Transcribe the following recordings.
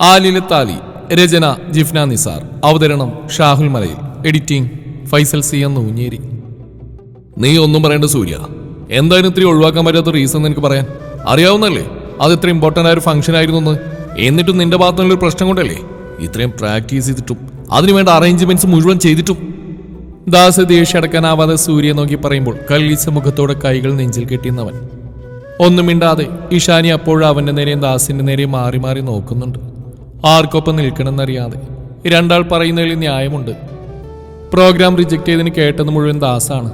ആലിലത്താലി രചന ജിഫ്ന നിസാർ. അവതരണം ഷാഹുൽ മലയിൽ. Editing Faisal C എന്ന് ഊഞ്ഞേരി നീ ഒന്നും പറയേണ്ട സൂര്യ. എന്തായാലും ഇത്തിരി ഒഴിവാക്കാൻ പറ്റാത്ത റീസൺ എനിക്ക് പറയാൻ? അറിയാവുന്നല്ലേ അത് ഇത്ര ഇമ്പോർട്ടന്റ് ആയ ഒരു ഫംഗ്ഷൻ ആയിരുന്നു എന്ന് എന്നിട്ടും നിന്റെ ഭാഗത്തു നിന്നുള്ള ഒരു പ്രശ്നം കൊണ്ടല്ലേ? ഇത്രയും പ്രാക്ടീസ് ചെയ്തിട്ടും അതിനു വേണ്ട അറേഞ്ച്മെന്റ്സ് മുഴുവൻ ചെയ്തിട്ടും. ദാസ് ദേഷ്യം അടക്കാനാവാതെ സൂര്യ നോക്കി പറയുമ്പോൾ കല്ലിച്ച മുഖത്തോടെ കൈകൾ നെഞ്ചിൽ കെട്ടിയുന്നവൻ. ഒന്നും മിണ്ടാതെ ഇഷാനി അപ്പോഴും അവന്റെ നേരെയും ദാസിന്റെ നേരെയും മാറി മാറി നോക്കുന്നുണ്ട്. ആർക്കൊപ്പം നിൽക്കണമെന്നറിയാതെ. രണ്ടാൾ പറയുന്നതിൽ ന്യായമുണ്ട്. പ്രോഗ്രാം റിജക്റ്റ് ചെയ്തതിന് കേട്ടത് മുഴുവൻ ദാസാണ്.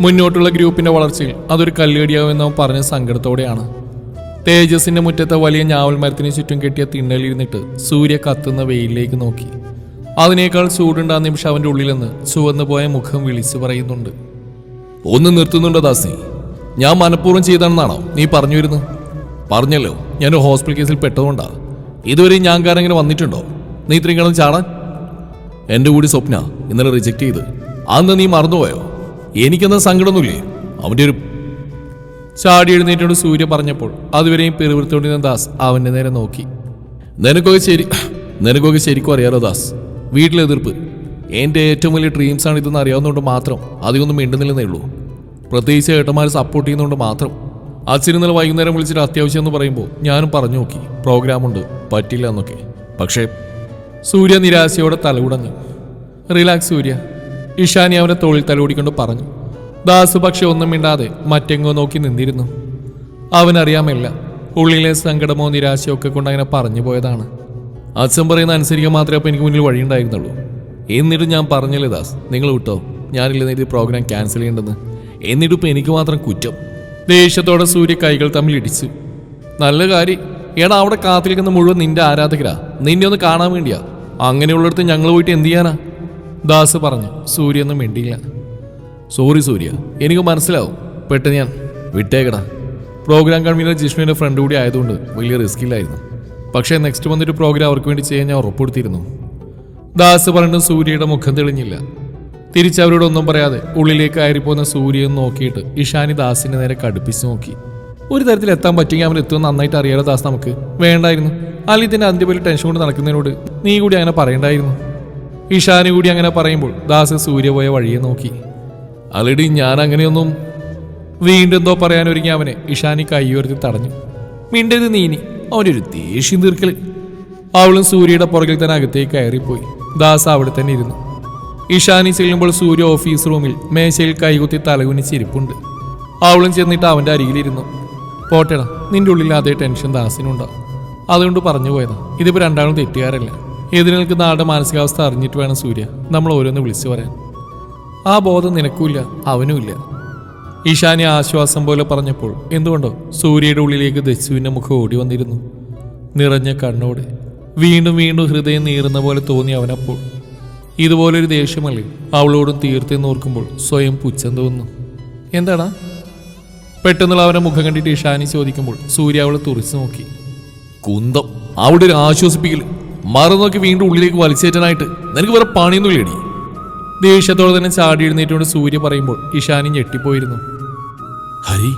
മുന്നോട്ടുള്ള ഗ്രൂപ്പിന്റെ വളർച്ചയിൽ അതൊരു കല്ലുകടിയാവുമെന്ന് അവൻ പറഞ്ഞ സങ്കടത്തോടെയാണ്. തേജസിന്റെ മുറ്റത്തെ വലിയ ഞാവൽ മരത്തിന് ചുറ്റും കെട്ടിയ തിണ്ണലിരുന്നിട്ട് സൂര്യ കത്തുന്ന വെയിലിലേക്ക് നോക്കി. അതിനേക്കാൾ ചൂടുണ്ടാ നിമിഷം അവന്റെ ഉള്ളിൽ നിന്ന് ചുവന്നുപോയ മുഖം വിളിച്ചു പറയുന്നുണ്ട്. ഒന്ന് നിർത്തുന്നുണ്ടോ ദാസി? ഞാൻ മനഃപൂർവം ചെയ്താണെന്നാണോ നീ പറഞ്ഞു വരുന്നത്? പറഞ്ഞല്ലോ ഞാൻ ഹോസ്പിറ്റൽ കേസിൽ പെട്ടതുകൊണ്ടാ. ഇതുവരെ ഞാൻ കാരണം വന്നിട്ടുണ്ടോ? നീ ഇത്രയും കിടന്ന് ചാടാൻ? എന്റെ കൂടി സ്വപ്ന ഇന്നലെ റിജക്ട് ചെയ്ത്. അന്ന് നീ മറന്നുപോയോ? എനിക്കെന്ന സങ്കടമൊന്നുമില്ലേ? അവന്റെ ഒരു ചാടി എഴുന്നേറ്റോട് സൂര്യ പറഞ്ഞപ്പോൾ അതുവരെയും പെരുവൃത്തോണ്ടിരുന്ന ദാസ് അവന്റെ നേരെ നോക്കി. നിനക്കൊക്കെ ശരി നിനക്കൊക്കെ ശരിക്കും അറിയാലോ ദാസ്. വീട്ടിലെ എതിർപ്പ് എന്റെ ഏറ്റവും വലിയ ഡ്രീംസ് ആണ് ഇതെന്ന് അറിയാവുന്നതുകൊണ്ട് മാത്രം അധികമൊന്നും മിണ്ടുന്നില്ലെന്നേ ഉള്ളൂ. പ്രത്യേകിച്ച് ഏട്ടന്മാർ സപ്പോർട്ട് ചെയ്യുന്നതുകൊണ്ട് മാത്രം. അച്ഛൻ ഇന്നലെ വൈകുന്നേരം വിളിച്ചിട്ട് അത്യാവശ്യം എന്ന് പറയുമ്പോൾ ഞാനും പറഞ്ഞു നോക്കി പ്രോഗ്രാമുണ്ട് പറ്റില്ല എന്നൊക്കെ. പക്ഷേ സൂര്യ നിരാശയോടെ തലകുടഞ്ഞു. റിലാക്സ് സൂര്യ ഇഷാനി അവനെ തോളിൽ തലോടിക്കൊണ്ട് പറഞ്ഞു. ദാസ് പക്ഷെ ഒന്നും മിണ്ടാതെ മറ്റെങ്ങോ നോക്കി നിന്നിരുന്നു. അവനറിയാമല്ല ഉള്ളിലെ സങ്കടമോ നിരാശയോ ഒക്കെ കൊണ്ട് അങ്ങനെ പറഞ്ഞു പോയതാണ്. അച്ഛൻ പറയുന്ന അനുസരിക്കാൻ മാത്രമേ അപ്പം എനിക്ക് മുന്നിൽ വഴിയുണ്ടായിരുന്നുള്ളൂ എന്നിട്ട് ഞാൻ പറഞ്ഞല്ലേ ദാസ് നിങ്ങൾ വിട്ടോ ഞാനില്ലെന്ന് ഇത് പ്രോഗ്രാം ക്യാൻസൽ ചെയ്യേണ്ടെന്ന്. എന്നിട്ടിപ്പോൾ എനിക്ക് മാത്രം കുറ്റം. ദേഷ്യത്തോടെ സൂര്യ കൈകൾ തമ്മിൽ ഇടിച്ചു നല്ല കാര്യം എടാ അവിടെ കാത്തിരിക്കുന്ന മുഴുവൻ നിന്റെ ആരാധകരാ. നിന്നെ ഒന്ന് കാണാൻ വേണ്ടിയാ. അങ്ങനെയുള്ളിടത്ത് ഞങ്ങൾ പോയിട്ട് എന്ത് ചെയ്യാനാ? ദാസ് പറഞ്ഞു സൂര്യ ഒന്നും മിണ്ടിയില്ല. സോറി സൂര്യ എനിക്ക് മനസ്സിലാവും. പെട്ടെന്ന് ഞാൻ വിട്ടേക്കടാ. പ്രോഗ്രാം കൺവീനർ ജിഷ്ണുവിന്റെ ഫ്രണ്ട് കൂടി ആയതുകൊണ്ട് വലിയ റിസ്കില്ലായിരുന്നു പക്ഷേ നെക്സ്റ്റ് വന്നൊരു പ്രോഗ്രാം അവർക്ക് വേണ്ടി ചെയ്യാൻ ഞാൻ ഉറപ്പെടുത്തിയിരുന്നു ദാസ് പറഞ്ഞു സൂര്യയുടെ മുഖം തെളിഞ്ഞില്ല. തിരിച്ചവരോട് ഒന്നും പറയാതെ ഉള്ളിലേക്ക് കയറിപ്പോകുന്ന സൂര്യൻ നോക്കിയിട്ട് ഇഷാനി ദാസിന്റെ നേരെ കടുപ്പിച്ച് നോക്കി. ഒരു തരത്തിൽ എത്താൻ പറ്റിയെങ്കിൽ അവൻ എത്തുമെന്ന് നന്നായിട്ട് അറിയാലോ ദാസ് നമുക്ക്. വേണ്ടായിരുന്നു. അല്ലെങ്കിൽ തന്നെ അതിന്റെ ടെൻഷൻ കൊണ്ട് നടക്കുന്നതിനോട് നീ കൂടി അങ്ങനെ പറയണ്ടായിരുന്നു. ഇഷാനി കൂടി അങ്ങനെ പറയുമ്പോൾ ദാസ് സൂര്യ പോയ വഴിയെ നോക്കി. അലടി ഞാൻ അങ്ങനെയൊന്നും വീണ്ടും എന്തോ പറയാനൊരുങ്ങി അവനെ ഇഷാനി കൈയുയർത്തി തടഞ്ഞു. മിണ്ടത് നീനി അവനൊരു ദേഷ്യം തീർക്കൽ. അവളും സൂര്യയുടെ പുറകിൽ തന്നെ അകത്തേക്ക് കയറിപ്പോയി. ദാസ് അവിടെ തന്നെ ഇരുന്നു. ഇഷാനി ചെല്ലുമ്പോൾ സൂര്യ ഓഫീസ് റൂമിൽ മേശയിൽ കൈകുത്തി തലകുനിച്ചിരിപ്പുണ്ട് അവളും ചെന്നിട്ട് അവന്റെ അരികിലിരുന്നു. പോട്ടേടാ നിന്റെ ഉള്ളിൽ അതേ ടെൻഷൻ ദാസിനുണ്ടാവും അതുകൊണ്ട് പറഞ്ഞു പോയതാ. ഇതിപ്പോൾ രണ്ടാളും തെറ്റുകാരല്ല? എതിര് നിൽക്കുന്ന ആളുടെ മാനസികാവസ്ഥ അറിഞ്ഞിട്ട് വേണം സൂര്യ നമ്മൾ ഓരോന്ന് വിളിച്ചു പറയാൻ? ആ ബോധം നിനക്കുമില്ല അവനുമില്ല. ഈശാനി ആശ്വാസം പോലെ പറഞ്ഞപ്പോൾ എന്തുകൊണ്ടോ? സൂര്യയുടെ ഉള്ളിലേക്ക് ദസ്യുവിന്റെ മുഖം ഓടി വന്നിരുന്നു. നിറഞ്ഞ കണ്ണോടെ വീണ്ടും വീണ്ടും ഹൃദയം നീറുന്ന പോലെ തോന്നി അവനപ്പോൾ. ഇതുപോലൊരു ദേഷ്യമല്ലേ അവളോടും തീർത്തെന്ന് ഓർക്കുമ്പോൾ സ്വയം പുച്ഛം തോന്നുന്നു. എന്താടാ? പെട്ടെന്നുള്ള അവരെ മുഖം കണ്ടിട്ട് ഇഷാനി ചോദിക്കുമ്പോൾ സൂര്യ അവളെ തുറച്ചു നോക്കി. കുന്തം അവിടെ ഒരു ആശ്വസിപ്പിക്കൽ മറന്നോക്കി വീണ്ടും ഉള്ളിലേക്ക് വലിച്ചേറ്റാനായിട്ട് നിനക്ക് വേറെ പണിയൊന്നുമില്ലേടി? ദേഷ്യത്തോടെ തന്നെ ചാടി എഴുന്നേറ്റുകൊണ്ട് സൂര്യ പറയുമ്പോൾ ഇഷാനി ഞെട്ടിപ്പോയിരുന്നു. ഹരി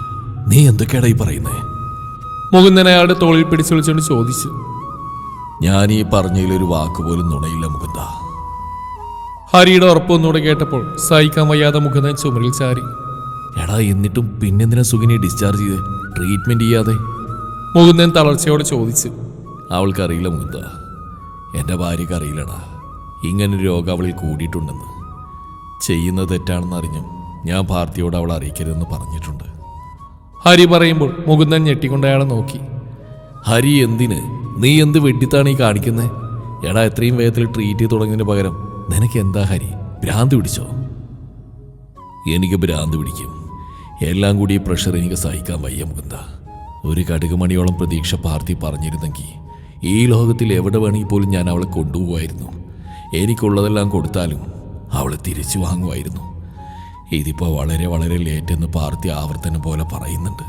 നീ എന്തൊക്കെയാടാ ഈ പറയുന്നേ? മുകുന്ദൻ അയാളുടെ തോളിൽ പിടിച്ചു വിളിച്ചുകൊണ്ട് ചോദിച്ചു. ഞാൻ ഈ പറഞ്ഞതിലൊരു വാക്ക് പോലും നുണയില്ല മുകുന്ദ. ഹരിയുടെ ഉറപ്പൊന്നുകൂടെ കേട്ടപ്പോൾ സഹിക്കാൻ വയ്യാതെ മുകുന്ദൻ ചുമരിൽ ചാരി. എടാ എന്നിട്ടും പിന്നെന്തിനാ സുഖിനെ ഡിസ്ചാർജ് ചെയ്ത്? ട്രീറ്റ്മെന്റ് ചെയ്യാതെ? മുകുന്ദൻ തളർച്ചയോടെ ചോദിച്ചു. അവൾക്കറിയില്ല മുകുന്ദ. എന്റെ ഭാര്യക്ക് അറിയില്ലടാ. ഇങ്ങനൊരു രോഗം അവളിൽ കൂടിയിട്ടുണ്ടെന്ന്. ചെയ്യുന്നത് തെറ്റാണെന്ന് അറിഞ്ഞും ഞാൻ ഭാരതിയോട് അവൾ അറിയിക്കരുതെന്ന് പറഞ്ഞിട്ടുണ്ട്. ഹരി പറയുമ്പോൾ മുകുന്ദൻ ഞെട്ടിക്കൊണ്ട് അയാളെ നോക്കി. ഹരി എന്തിന്? നീ എന്ത് വെട്ടിത്താണ് ഈ കാണിക്കുന്നത് എടാ എത്രയും വേഗത്തിൽ ട്രീറ്റ് ചെയ്ത് തുടങ്ങിയതിന് പകരം നിനക്ക് എന്താ ഹരി? ഭ്രാന്ത് പിടിച്ചോ? എനിക്ക് ഭ്രാന്ത് പിടിക്കും. എല്ലാം കൂടി പ്രഷർ എനിക്ക് സഹിക്കാൻ വയ്യ മുകുന്ദ. ഒരു കടുകുമണിയോളം പ്രതീക്ഷ പാർത്തി പറഞ്ഞിരുന്നെങ്കിൽ ഈ ലോകത്തിൽ എവിടെ വേണമെങ്കിൽ പോലും ഞാൻ അവളെ കൊണ്ടുപോകുമായിരുന്നു എനിക്കുള്ളതെല്ലാം കൊടുത്താലും അവളെ തിരിച്ചു വാങ്ങുമായിരുന്നു. ഇതിപ്പോൾ വളരെ വളരെ ലേറ്റ് എന്ന് പാർത്തി ആവർത്തനം പോലെ പറയുന്നുണ്ട്.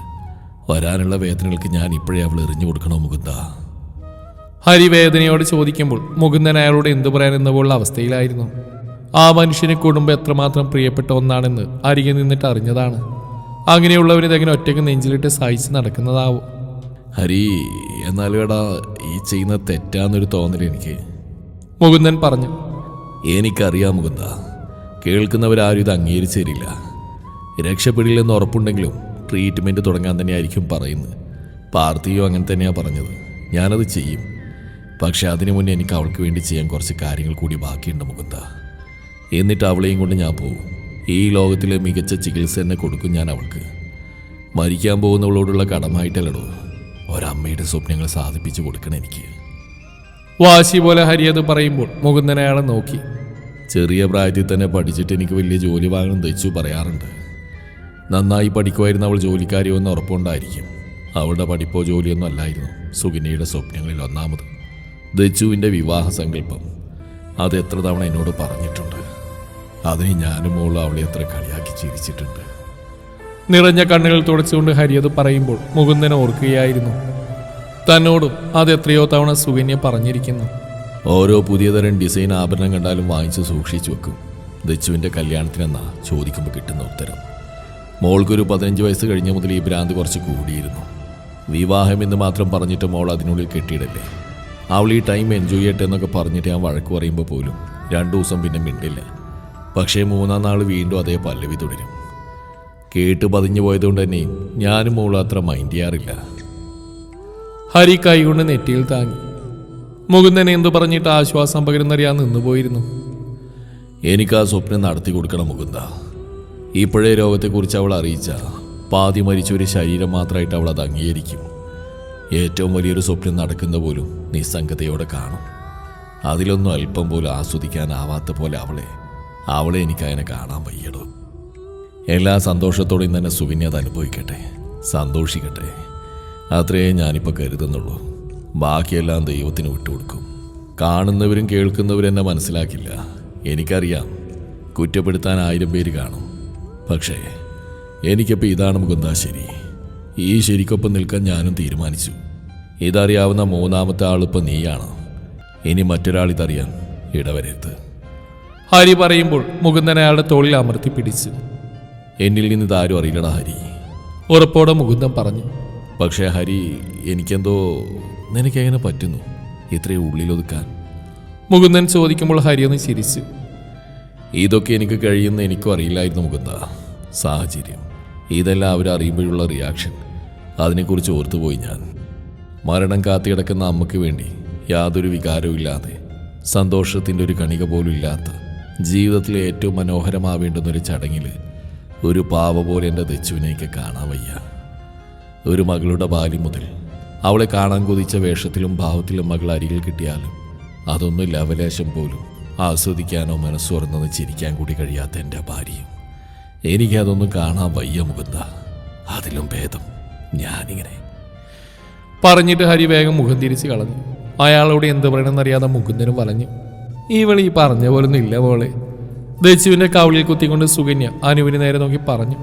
വരാനുള്ള വേദനകൾക്ക് ഞാൻ ഇപ്പോഴേ അവൾ എറിഞ്ഞു കൊടുക്കണോ മുകുന്ദ? ഹരി വേദനയോട് ചോദിക്കുമ്പോൾ മുകുന്ദൻ അയാളോട് എന്തു പറയാൻ പോലുള്ള അവസ്ഥയിലായിരുന്നു. ആ മനുഷ്യനെ കുടുംബം എത്രമാത്രം പ്രിയപ്പെട്ട ഒന്നാണെന്ന് അരികെ നിന്നിട്ട് അറിഞ്ഞതാണ്. അങ്ങനെയുള്ളവരിതെങ്ങനെ ഒറ്റയ്ക്ക് നെഞ്ചിലിട്ട് സഹിച്ച് നടക്കുന്നതാവും? ഹരി എന്നാലും എടാ ഈ ചെയ്യുന്ന തെറ്റാന്നൊരു തോന്നൽ എനിക്ക്. മുകുന്ദൻ പറഞ്ഞു. എനിക്കറിയാം മുകുന്ദ കേൾക്കുന്നവരാരും ഇത് അംഗീകരിച്ചു തരില്ല രക്ഷപ്പെടില്ലെന്ന് ഉറപ്പുണ്ടെങ്കിലും ട്രീറ്റ്മെന്റ് തുടങ്ങാൻ തന്നെയായിരിക്കും പറയുന്നത്. പാർത്ഥിയോ അങ്ങനെ തന്നെയാണ് പറഞ്ഞത്. ഞാനത് ചെയ്യും. പക്ഷെ അതിനു മുന്നേ എനിക്ക് അവൾക്ക് വേണ്ടി ചെയ്യാൻ കുറച്ച് കാര്യങ്ങൾ കൂടി ബാക്കിയുണ്ട് മുകുന്ദ. എന്നിട്ട് അവളെയും കൊണ്ട് ഞാൻ പോകും ഈ ലോകത്തിലെ മികച്ച ചികിത്സ തന്നെ കൊടുക്കും ഞാൻ അവൾക്ക്. മരിക്കാൻ പോകുന്നവളോടുള്ള കടമായിട്ടല്ലടോ ഒരമ്മയുടെ സ്വപ്നങ്ങൾ സാധിപ്പിച്ചു കൊടുക്കണം എനിക്ക്. വാശി പോലെ ഹരി അത് പറയുമ്പോൾ മുകുന്ദൻ അയാളെ നോക്കി. ചെറിയ പ്രായത്തിൽ തന്നെ പഠിച്ചിട്ട് എനിക്ക് വലിയ ജോലി വാങ്ങണം തെച്ചു പറയാറുണ്ട്. നന്നായി പഠിക്കുമായിരുന്ന അവൾ ജോലിക്കാരിയോ എന്ന് ഉറപ്പുണ്ടായിരിക്കും. അവളുടെ പഠിപ്പോ ജോലിയൊന്നും അല്ലായിരുന്നു. സുഗിനിയുടെ സ്വപ്നങ്ങളിൽ ഒന്നാമത്. ദച്ചുവിന്റെ വിവാഹ സങ്കല്പം. അത് എത്ര തവണ എന്നോട് പറഞ്ഞിട്ടുണ്ട്. അതിന് ഞാനും മോളും അവളെ എത്ര കളിയാക്കി ചിരിച്ചിട്ടുണ്ട്. നിറഞ്ഞ കണ്ണുകൾ തുടച്ചുകൊണ്ട് ഹരി അത് പറയുമ്പോൾ മുകുന്ദൻ ഓർക്കുകയായിരുന്നു. തന്നോടും അത് എത്രയോ തവണ സുകന്യ പറഞ്ഞിരിക്കുന്നു. ഓരോ പുതിയതരം ഡിസൈൻ ആഭരണം കണ്ടാലും വാങ്ങിച്ച് സൂക്ഷിച്ചു വെക്കും. ദച്ചുവിന്റെ കല്യാണത്തിനെന്നാ ചോദിക്കുമ്പോൾ കിട്ടുന്ന ഉത്തരം. മോൾക്കൊരു പതിനഞ്ച് വയസ്സ് കഴിഞ്ഞ മുതൽ ഈ ഭ്രാന്ത് കുറച്ച് കൂടിയിരുന്നു. വിവാഹം എന്ന് മാത്രം പറഞ്ഞിട്ട് മോൾ അതിനുള്ളിൽ കെട്ടിയിടല്ലേ? അവൾ ഈ ടൈം എൻജോയ് ചെയ്യട്ടെ എന്നൊക്കെ പറഞ്ഞിട്ട് ഞാൻ വഴക്ക് പറയുമ്പോൾ പോലും രണ്ടു ദിവസം പിന്നെ മിണ്ടില്ല. പക്ഷേ മൂന്നാം നാൾ വീണ്ടും അതേ പല്ലവി തുടരും. കേട്ട് പതിഞ്ഞു പോയതുകൊണ്ട് തന്നെ ഞാനും മോളത്ര മൈൻഡ് ചെയ്യാറില്ല. ഹരി കൈകൊണ്ട് നെറ്റിയിൽ താങ്ങി. മുകുന്ദൻ എന്തു പറഞ്ഞിട്ട് ആശ്വാസം പകരുന്നറിയാൻ നിന്നുപോയിരുന്നു എനിക്ക് ആ സ്വപ്നം നടത്തി കൊടുക്കണം മുകുന്ദ. ഇപ്പോഴേ രോഗത്തെക്കുറിച്ച് അവൾ അറിയിച്ച പാതി മരിച്ച ഒരു ശരീരം മാത്രമായിട്ട് അവൾ അത് അംഗീകരിക്കും. ഏറ്റവും വലിയൊരു സ്വപ്നം നടക്കുന്ന പോലും നിസ്സംഗതയോടെ കാണും. അതിലൊന്നും അല്പം പോലും ആസ്വദിക്കാനാവാത്ത പോലെ അവളെ അവളെ എനിക്കതിനെ കാണാൻ വയ്യടോ. എല്ലാ സന്തോഷത്തോടെയും തന്നെ സുകന്യ അത് അനുഭവിക്കട്ടെ സന്തോഷിക്കട്ടെ. അത്രയേ ഞാനിപ്പോൾ കരുതുന്നുള്ളൂ. ബാക്കിയെല്ലാം ദൈവത്തിന് വിട്ടുകൊടുക്കും. കാണുന്നവരും കേൾക്കുന്നവരും എന്നെ മനസ്സിലാക്കില്ല. എനിക്കറിയാം കുറ്റപ്പെടുത്താൻ ആയിരം പേര് കാണും. പക്ഷേ എനിക്കിപ്പോൾ ഇതാണ് മുകുന്ദാശ്ശേരി. ഈ ശരിക്കൊപ്പം നിൽക്കാൻ ഞാനും തീരുമാനിച്ചു. ഇതറിയാവുന്ന മൂന്നാമത്തെ ആളിപ്പോൾ നീയാണ്. ഇനി മറ്റൊരാൾ ഇതറിയാൻ ഇടവരരുത്. ഹരി പറയുമ്പോൾ മുകുന്ദൻ അയാളുടെ തോളിൽ അമർത്തി പിടിച്ചു. എന്നിൽ നിന്ന് ഇതാരും അറിയണ ഹരി. ഉറപ്പോടെ മുകുന്ദൻ പറഞ്ഞു പക്ഷേ ഹരി എനിക്കെന്തോ നിനക്കെങ്ങനെ പറ്റുന്നു ഇത്രയും ഉള്ളിലൊതുക്കാൻ? മുകുന്ദൻ ചോദിക്കുമ്പോൾ ഹരി ഒന്ന് ചിരിച്ചു. ഇതൊക്കെ എനിക്ക് കഴിയുന്ന എനിക്കും അറിയില്ലായിരുന്നു മുകുന്ദ. സാഹചര്യം. ഇതെല്ലാം അവരറിയുമ്പോഴുള്ള റിയാക്ഷൻ അതിനെക്കുറിച്ച് ഓർത്തുപോയി ഞാൻ. മരണം കാത്തിടക്കുന്ന അമ്മയ്ക്ക് വേണ്ടി യാതൊരു വികാരവും ഇല്ലാതെ സന്തോഷത്തിന്റെ ഒരു കണിക പോലും ഇല്ലാത്ത ജീവിതത്തിലെ ഏറ്റവും മനോഹരമാവേണ്ടുന്നൊരു ചടങ്ങിൽ ഒരു പാവ പോലെ എന്റെ ദച്ചുവിനെയൊക്കെ കാണാൻ വയ്യ. ഒരു മകളുടെ ബാല്യം മുതൽ അവളെ കാണാൻ കൊതിച്ച വേഷത്തിലും ഭാവത്തിലും മകൾ അരികിൽ കിട്ടിയാലും അതൊന്നും ലവലേശം പോലും ആസ്വദിക്കാനോ മനസ്സുറന്നത് ചിരിക്കാൻ കൂടി കഴിയാത്ത എന്റെ ഭാര്യയും. എനിക്കതൊന്നും കാണാൻ വയ്യ മുകുന്ദ. അതിലും ഭേദം ഞാനിങ്ങനെ പറഞ്ഞിട്ട് ഹരി വേഗം മുഖം തിരിച്ച് കളഞ്ഞു. അയാളോട് എന്ത് പറയണമെന്നറിയാതെ മുകുന്ദനും പറഞ്ഞു ഇവളീ പറഞ്ഞ പോലൊന്നും ഇല്ല പോളെ ദച്ചുവിന്റെ കവിളിൽ കുത്തിക്കൊണ്ട് സുകന്യ അനുവിന് നേരെ നോക്കി പറഞ്ഞു.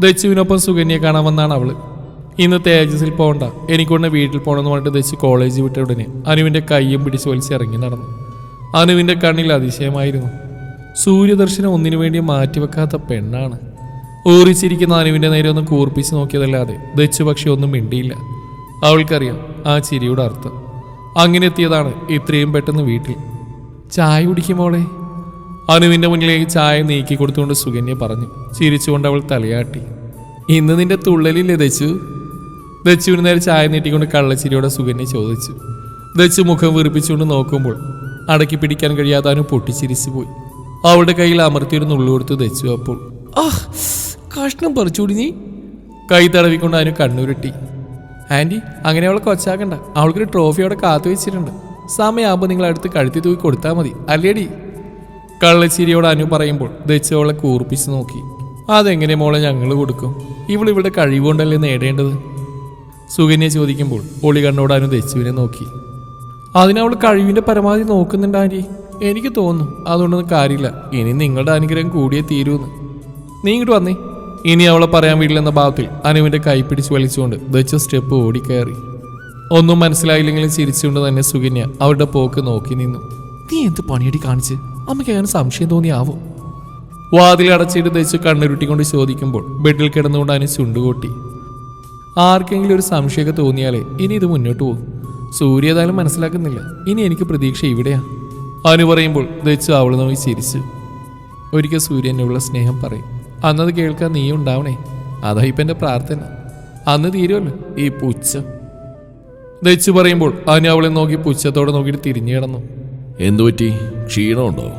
ദച്ചുവിനൊപ്പം സുകന്യെ കാണാൻ വന്നാണ് അവൾ. ഇന്ന് തേജസിൽ പോകണ്ട എനിക്കൊണ്ട് വീട്ടിൽ പോകണമെന്ന് പറഞ്ഞിട്ട് ദച്ചു കോളേജ് വിട്ട ഉടനെ അനുവിന്റെ കയ്യും പിടിച്ച് വലിച്ചിറങ്ങി നടന്നു. അനുവിന്റെ കണ്ണിൽ അതിശയമായിരുന്നു. സൂര്യദർശനം ഒന്നിനു വേണ്ടി മാറ്റിവെക്കാത്ത പെണ്ണാണ്. ഊറിച്ചിരിക്കുന്ന അനുവിന്റെ നേരെ ഒന്ന് കൂർപ്പിച്ച് നോക്കിയതല്ലാതെ ദച്ചു പക്ഷെ ഒന്നും മിണ്ടിയില്ല. അവൾക്കറിയാം ആ ചിരിയുടെ അർത്ഥം. അങ്ങനെ എത്തിയതാണ് ഇത്രയും പെട്ടെന്ന് വീട്ടിൽ. ചായ കുടിക്കുമോളെ അനുവിന്റെ മുന്നിലേക്ക് ചായ നീക്കി കൊടുത്തുകൊണ്ട് സുകന്യ പറഞ്ഞു. ചിരിച്ചുകൊണ്ട് അവൾ തലയാട്ടി. ഇന്ന് നിന്റെ തുള്ളലില്ലേ ദച്ചു? ദച്ചുവിന് നേരെ ചായ നീട്ടിക്കൊണ്ട് കള്ളച്ചിരിയോടെ സുകന്യ ചോദിച്ചു. ദച്ചു മുഖം വീർപ്പിച്ചുകൊണ്ട് നോക്കുമ്പോൾ അടക്കി പിടിക്കാൻ കഴിയാതെ അനു പൊട്ടിച്ചിരിച്ചു പോയി അവളുടെ കയ്യിൽ അമർത്തിയൊരു നുള്ളു കൊടുത്ത് ദച്ചു അപ്പോൾ. ആ കഷ്ണം പറിച്ചുടിഞ്ഞി കൈ തടവിക്കൊണ്ട് അതിന് കണ്ണുരുട്ടി. ആന്റി അങ്ങനെ അവളെ കൊച്ചാക്കണ്ട. അവൾക്കൊരു ട്രോഫി അവിടെ കാത്തു വെച്ചിട്ടുണ്ട്. സമയമാകുമ്പോൾ നിങ്ങൾ അടുത്ത് കഴുത്തി തൂക്കി കൊടുത്താൽ മതി. അല്ലേടി? കള്ളച്ചിരിയോട് അനു പറയുമ്പോൾ ദച്ച് അവളെ കൂർപ്പിച്ച് നോക്കി. അതെങ്ങനെ മോളെ ഞങ്ങൾ കൊടുക്കും? ഇവൾ ഇവിടെ കഴിവുകൊണ്ടല്ലേ നേടേണ്ടത്? സുകന്യ ചോദിക്കുമ്പോൾ ഒളി കണ്ണോട് അനു ദച്ചുവിനെ നോക്കി. അതിനവൾ കഴിവിന്റെ പരമാവധി നോക്കുന്നുണ്ട് ആന്റി എനിക്ക് തോന്നുന്നു അതുകൊണ്ടൊന്നും കാര്യമില്ല. ഇനി നിങ്ങളുടെ അനുഗ്രഹം കൂടിയേ തീരുമെന്ന് നീ ഇങ്ങോട്ട് വന്നേ. ഇനി അവളെ പറയാൻ വീട്ടിലെന്ന ഭാവത്തിൽ അനുവിന്റെ കൈ പിടിച്ച് വലിച്ചുകൊണ്ട് ദച്ച സ്റ്റെപ്പ് ഓടിക്കയറി ഒന്നും മനസ്സിലായില്ലെങ്കിലും ചിരിച്ചുകൊണ്ട് തന്നെ സുകന്യ അവരുടെ പോക്ക് നോക്കി നിന്നു. നീ എന്ത് പണിയടി കാണിച്ച്? അമ്മയ്ക്ക് അങ്ങനെ സംശയം തോന്നിയാവോ? വാതിൽ അടച്ചിട്ട് ദച്ചു കണ്ണുരുട്ടിക്കൊണ്ട് ചോദിക്കുമ്പോൾ ബെഡിൽ കിടന്നുകൊണ്ട് അനു ചുണ്ടുകൂട്ടി. ആർക്കെങ്കിലും ഒരു സംശയമൊക്കെ തോന്നിയാലേ ഇനി ഇത് മുന്നോട്ട് പോകും. സൂര്യ ഏതായാലും മനസ്സിലാക്കുന്നില്ല. ഇനി എനിക്ക് പ്രതീക്ഷ ഇവിടെയാ. അനു പറയുമ്പോൾ ദച്ചു അവൾ നോക്കി ചിരിച്ചു. ഒരിക്കൽ സൂര്യനുള്ള സ്നേഹം പറയും. അന്നത് കേൾക്കാൻ നീ ഉണ്ടാവണേ. അതാ ഇപ്പം എന്റെ പ്രാർത്ഥന. അന്ന് തീരുമല്ലോ ഈ പുച്ഛം. ദച്ചു പറയുമ്പോൾ അതിനെ അവളെ നോക്കി പുച്ഛത്തോടെ നോക്കിയിട്ട് തിരിഞ്ഞു കിടന്നു. എന്തുപറ്റി ക്ഷീണമുണ്ടോ?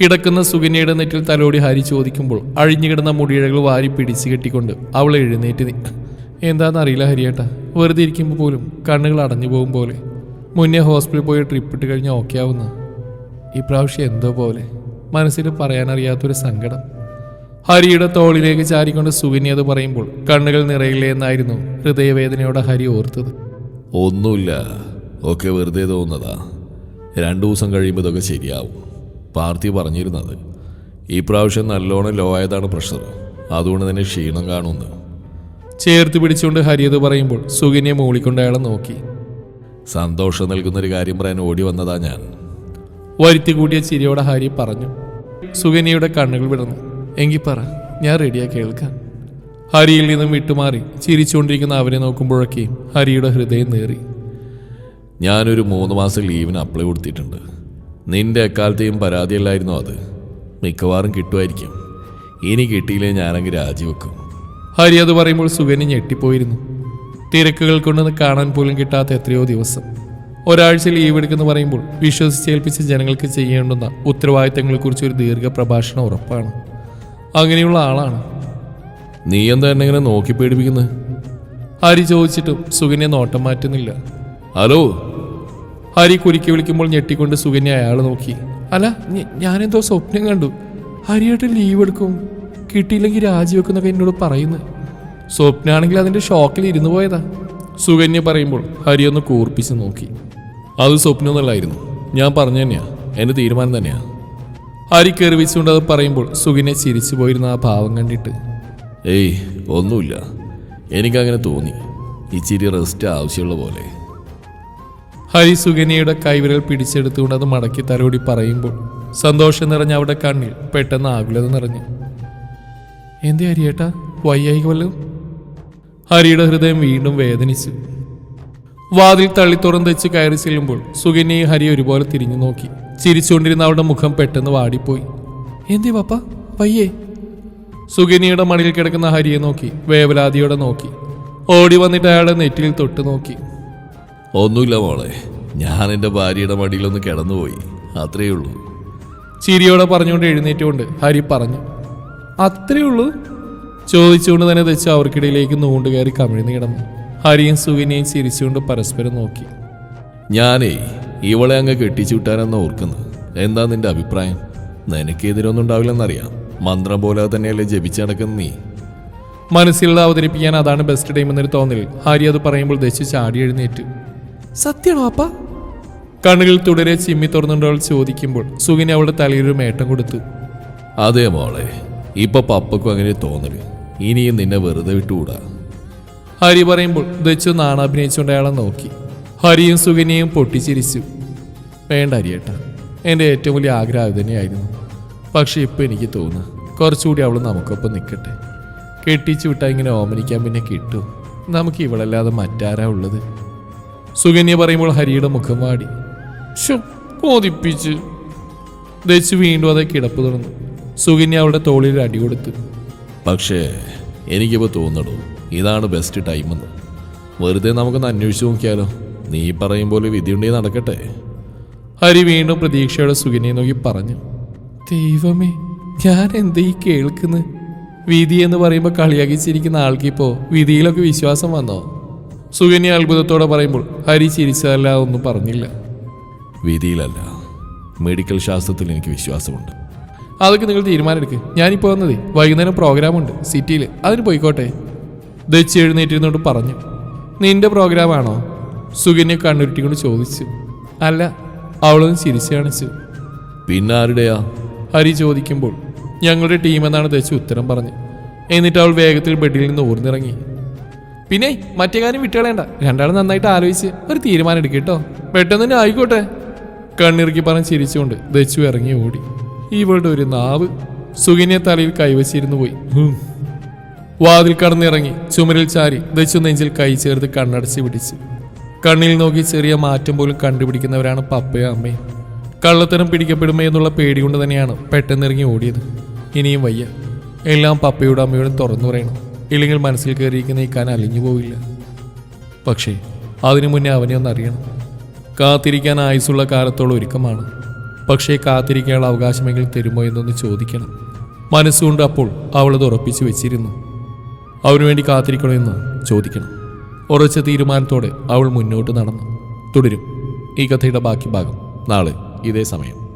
കിടക്കുന്ന സുകന്യയുടെ നെറ്റിൽ തലോടി ഹരി ചോദിക്കുമ്പോൾ അഴിഞ്ഞുകിടന്ന മുടിയിഴകൾ വാരി പിടിച്ചു കെട്ടിക്കൊണ്ട് അവൾ എഴുന്നേറ്റ് നി എന്താണെന്നറിയില്ല ഹരിയേട്ട. വെറുതെ ഇരിക്കുമ്പോൾ പോലും കണ്ണുകൾ അടഞ്ഞു പോകും പോലെ. മുന്നേ ഹോസ്പിറ്റലിൽ പോയി ട്രിപ്പ് ഇട്ട് കഴിഞ്ഞാൽ ഓക്കെ ആവുന്ന. ഇപ്രാവശ്യം എന്തോ പോലെ. മനസ്സിൽ പറയാനറിയാത്തൊരു സങ്കടം. ഹരിയുടെ തോളിലേക്ക് ചാരിക്കൊണ്ട് സുകന്യ അത് പറയുമ്പോൾ കണ്ണുകൾ നിറയില്ലേ എന്നായിരുന്നു ഹൃദയവേദനയോടെ ഹരി ഓർത്തത്. ഒന്നുമില്ല. ഒക്കെ വെറുതെ തോന്നുന്നതാ. രണ്ടു ദിവസം കഴിയുമ്പോൾ ഇതൊക്കെ ശരിയാവും. പാർത്തി പറഞ്ഞിരുന്നത്. ഈ പ്രാവശ്യം നല്ലോണം ലോ ആയതാണ് പ്രഷർ. അതുകൊണ്ട് തന്നെ ക്ഷീണം കാണുന്നു. ചേർത്ത് പിടിച്ചുകൊണ്ട് ഹരി അത് പറയുമ്പോൾ സുകന്യ മൂളിക്കൊണ്ട് അയാളെ നോക്കി. സന്തോഷം നൽകുന്നൊരു കാര്യം പറയാൻ ഓടി വന്നതാ ഞാൻ. വരുത്തി കൂട്ടിയ ചിരിയോടെ ഹരി പറഞ്ഞു. സുകന്യയുടെ കണ്ണുകൾ വിടർന്നു. എങ്കിൽ പറ ഞാൻ റെഡിയാ കേൾക്കാൻ. ഹരിയിൽ നിന്നും വിട്ടുമാറി ചിരിച്ചുകൊണ്ടിരിക്കുന്ന അവനെ നോക്കുമ്പോഴൊക്കെ ഹരിയുടെ ഹൃദയം നേറി. ഞാനൊരു മൂന്ന് മാസം ലീവിന് അപ്ലൈ കൊടുത്തിട്ടുണ്ട്. നിന്റെ എക്കാലത്തെയും പരാതിയല്ലായിരുന്നു അത്? മിക്കവാറും കിട്ടുമായിരിക്കും. ഇനി കിട്ടിയില്ലേ ഞാനങ്ങ് രാജിവെക്കും. ഹരി അത് പറയുമ്പോൾ സുഖനി ഞെട്ടിപ്പോയിരുന്നു. തിരക്കുകൾ കൊണ്ടൊന്ന് കാണാൻ പോലും കിട്ടാത്ത എത്രയോ ദിവസം. ഒരാഴ്ച ലീവ് എടുക്കുന്നു പറയുമ്പോൾ വിശ്വസിച്ചേൽപ്പിച്ച ജനങ്ങൾക്ക് ചെയ്യേണ്ടുന്ന ഉത്തരവാദിത്തങ്ങളെക്കുറിച്ച് ഒരു ദീർഘ പ്രഭാഷണം ഉറപ്പാണ്. അങ്ങനെയുള്ള ആളാണ്. നീ എന്താ എന്നെ ഇങ്ങനെ നോക്കി പേടിപ്പിക്കുന്നത് ഹരി ചോദിച്ചിട്ടും സുകന്യ നോട്ടം മാറ്റുന്നില്ല. ഹലോ? ഹരി കുരുക്കി വിളിക്കുമ്പോൾ ഞെട്ടിക്കൊണ്ട് സുകന്യ അയാൾ നോക്കി. അല്ല ഞാനെന്തോ സ്വപ്നം കണ്ടു. ഹരിയായിട്ട് ലീവ് എടുക്കും. കിട്ടിയില്ലെങ്കിൽ രാജിവെക്കുന്നൊക്കെ എന്നോട് പറയുന്നു. സ്വപ്നാണെങ്കിൽ അതിന്റെ ഷോക്കിൽ ഇരുന്നു പോയതാ. സുകന്യ പറയുമ്പോൾ ഹരി ഒന്ന് കൂർപ്പിച്ച് നോക്കി. അത് സ്വപ്നമൊന്നുമല്ലായിരുന്നു ഞാൻ പറഞ്ഞു തന്നെയാ. എന്റെ തീരുമാനം തന്നെയാ. ഹരി കെറിവിച്ചുകൊണ്ട് അത് പറയുമ്പോൾ സുഖിനെ ചിരിച്ചു പോയിരുന്ന ആ ഭാവം കണ്ടിട്ട്. ഏയ് ഒന്നുമില്ല. എനിക്കങ്ങനെ തോന്നി. ഇച്ചിരി റെസ്റ്റ് ആവശ്യമുള്ള പോലെ. ഹരി സുഗനിയുടെ കൈവിരൽ പിടിച്ചെടുത്തുകൊണ്ട് അത് മടക്കി തലോടി പറയുമ്പോൾ സന്തോഷം നിറഞ്ഞ അവിടെ കണ്ണിൽ പെട്ടെന്ന് ആകുലത നിറഞ്ഞു. എന്തേ ഹരിയേട്ടാ വയ്യായി വല്ലതും? ഹരിയുടെ ഹൃദയം വീണ്ടും വേദനിച്ചു. വാതിൽ തള്ളി തുറന്ന് വെച്ച് കയറി ചെല്ലുമ്പോൾ സുഗന്യയും ഹരി ഒരുപോലെ തിരിഞ്ഞു നോക്കി. ചിരിച്ചുകൊണ്ടിരുന്ന അവളുടെ മുഖം പെട്ടെന്ന് വാടിപ്പോയി. എന്തേ പപ്പ പയ്യേ സുഗിനിയുടെ മടിയിൽ കിടക്കുന്ന ഹരിയെ നോക്കി വേവലാതിയോടെ നോക്കി. ഓടി വന്നിട്ട് അയാളെ നെറ്റിയിൽ തൊട്ട് നോക്കി. ഒന്നുമില്ല മോളെ. ഞാൻ എന്റെ ഭാര്യയുടെ മടിയിലൊന്ന് കിടന്നുപോയി. അത്രയേ ഉള്ളൂ. ചിരിയോടെ പറഞ്ഞുകൊണ്ട് എഴുന്നേറ്റുകൊണ്ട് ഹരി പറഞ്ഞു അത്രേ ഉള്ളൂ? ചോദിച്ചുകൊണ്ട് തന്നെ തെച്ച് അവർക്കിടയിലേക്ക് നൂണ്ടുകയറി കമിഴ്ന്നു കിടന്നു. ഹരിയും സുഗിനിയും ചിരിച്ചുകൊണ്ട് പരസ്പരം നോക്കി. ഞാനേ ഇവളെ അങ്ങ് കെട്ടിച്ചു വിട്ടാരെന്ന് ഓർക്കുന്നത്? എന്താ നിന്റെ അഭിപ്രായം? നിനക്കെതിരൊന്നും ഉണ്ടാവില്ലെന്നറിയാം മന്ത്രം പോലെ തന്നെയല്ലേ ജപിച്ചടക്കുന്ന നീ. മനസ്സിലുള്ള അവതരിപ്പിക്കാൻ അതാണ് ബെസ്റ്റ് ടൈം എന്നൊരു തോന്നൽ. ഹാരി അത് പറയുമ്പോൾ ദശി ചാടി എഴുന്നേറ്റ്. സത്യമാണോ അപ്പ? കണ്ണുകൾ തുടരെ ചിമ്മി തുറന്നുകൊണ്ട് അവൾ ചോദിക്കുമ്പോൾ സുഖിനെ അവളുടെ തലയിലൊരു മേട്ടം കൊടുത്തു അതേ മോളെ ഇപ്പൊ പപ്പക്കും അങ്ങനെ തോന്നൽ. ഇനിയും നിന്നെ വെറുതെ വിട്ടുകൂടാ. ഹരി പറയുമ്പോൾ ദച്ചു നാണഭിനയിച്ചുകൊണ്ട് അയാളെ നോക്കി. ഹരിയും സുകന്യയും പൊട്ടിച്ചിരിച്ചു. വേണ്ട ഹരിയേട്ട എന്റെ ഏറ്റവും വലിയ ആഗ്രഹം തന്നെയായിരുന്നു. പക്ഷെ ഇപ്പം എനിക്ക് തോന്നുന്നു കുറച്ചുകൂടി അവൾ നമുക്കൊപ്പം നിൽക്കട്ടെ. കെട്ടിച്ചു വിട്ടാൽ ഇങ്ങനെ ഓമനിക്കാൻ പിന്നെ കിട്ടും. നമുക്ക് ഇവളല്ലാതെ മറ്റാരാ ഉള്ളത്? സുകന്യ പറയുമ്പോൾ ഹരിയുടെ മുഖം വാടി കോതിപ്പിച്ച് ദച്ചു വീണ്ടും അതേ കിടപ്പ് തുറന്നു. സുകന്യ അവളുടെ തോളിൽ അടി കൊടുത്തു. പക്ഷേ എനിക്കിപ്പോൾ തോന്നണു ഇതാണ് ബെസ്റ്റ് ടൈമെന്ന് വെറുതെ നമുക്കൊന്ന് അന്വേഷിച്ച് നോക്കിയാലോ? നീ പറയും പോലെ വിധിയുണ്ടെങ്കിൽ നടക്കട്ടെ. ഹരി വീണ്ടും പ്രതീക്ഷയോടെ സുഖിനെ നോക്കി പറഞ്ഞു ദൈവമേ ഞാൻ എന്താ ഈ കേൾക്കുന്നു? വിധി എന്ന് പറയുമ്പോൾ കളിയാക്കിച്ചിരിക്കുന്ന ആൾക്കിപ്പോ വിധിയിലൊക്കെ വിശ്വാസം വന്നോ? സുകന്യ അത്ഭുതത്തോടെ പറയുമ്പോൾ ഹരി ചിരിച്ചതല്ല ഒന്നും പറഞ്ഞില്ല. വിധിയിലല്ല മെഡിക്കൽ ശാസ്ത്രത്തിൽ എനിക്ക് വിശ്വാസമുണ്ട്. അതൊക്കെ നിങ്ങൾ തീരുമാനമെടുക്ക്. ഞാനിപ്പോ വന്നതേ വൈകുന്നേരം പ്രോഗ്രാമുണ്ട് സിറ്റിയിൽ അതിന് പോയിക്കോട്ടെ. ദച്ച് എഴുന്നേറ്റിരുന്നോട്ട് പറഞ്ഞു നിന്റെ പ്രോഗ്രാമാണോ സുകന്യ കണ്ണുരുട്ടിക്കൊണ്ട് ചോദിച്ചു. അല്ല അവളൊന്ന് ചിരിച്ചു കാണിച്ചു. പിന്നെ ആരുടെയാ? ഹരി ചോദിക്കുമ്പോൾ ഞങ്ങളുടെ ടീം എന്നാണ് ദച്ചു ഉത്തരം പറഞ്ഞു. എന്നിട്ട് അവൾ വേഗത്തിൽ ബെഡിൽ നിന്ന് ഊർന്നിറങ്ങി. പിന്നെ മറ്റേ കാര്യം വിട്ടുകളയണ്ട രണ്ടാളും നന്നായിട്ട് ആലോചിച്ച് ഒരു തീരുമാനം എടുക്കുക കേട്ടോ. പെട്ടെന്ന് തന്നെ ആയിക്കോട്ടെ. കണ്ണിറുക്കി പറഞ്ഞ് ചിരിച്ചുകൊണ്ട് ദച്ചു ഇറങ്ങി ഓടി. ഇവളുടെ ഒരു നാവ് സുകന്യ തലയിൽ കൈവച്ചിരുന്നു പോയി. വാതിൽ കടന്നിറങ്ങി ചുമരിൽ ചാരി ദച്ചു നെഞ്ചിൽ കൈ ചേർത്ത് കണ്ണടച്ച് പിടിച്ച്. കണ്ണിൽ നോക്കി ചെറിയ മാറ്റം പോലും കണ്ടുപിടിക്കുന്നവരാണ് പപ്പയും അമ്മയും. കള്ളത്തരം പിടിക്കപ്പെടുമേ എന്നുള്ള പേടി കൊണ്ട് തന്നെയാണ് പെട്ടെന്നിറങ്ങി ഓടിയത്. ഇനിയും വയ്യ. എല്ലാം പപ്പയോടും അമ്മയോടും തുറന്നു പറയണം. ഇല്ലെങ്കിൽ മനസ്സിൽ കയറിയിരിക്കുന്ന ഈ കാൻ അലിഞ്ഞു പോവില്ല. പക്ഷേ അതിനു മുന്നേ അവനെ ഒന്നറിയണം കാത്തിരിക്കാൻ ആയുസുള്ള കാലത്തോളം ഒരുക്കമാണ്. പക്ഷേ കാത്തിരിക്കാനുള്ള അവകാശമെങ്കിൽ തരുമോ എന്നൊന്ന് ചോദിക്കണം. മനസ്സുകൊണ്ട് അപ്പോൾ അവളത് ഉറപ്പിച്ചു വെച്ചിരുന്നു. അവനു വേണ്ടി കാത്തിരിക്കണമെന്ന് ചോദിക്കണം. ഉറച്ച തീരുമാനത്തോടെ അവൾ മുന്നോട്ട് നടന്നു. തുടരും. ഈ കഥയുടെ ബാക്കി ഭാഗം നാളെ ഇതേ സമയം.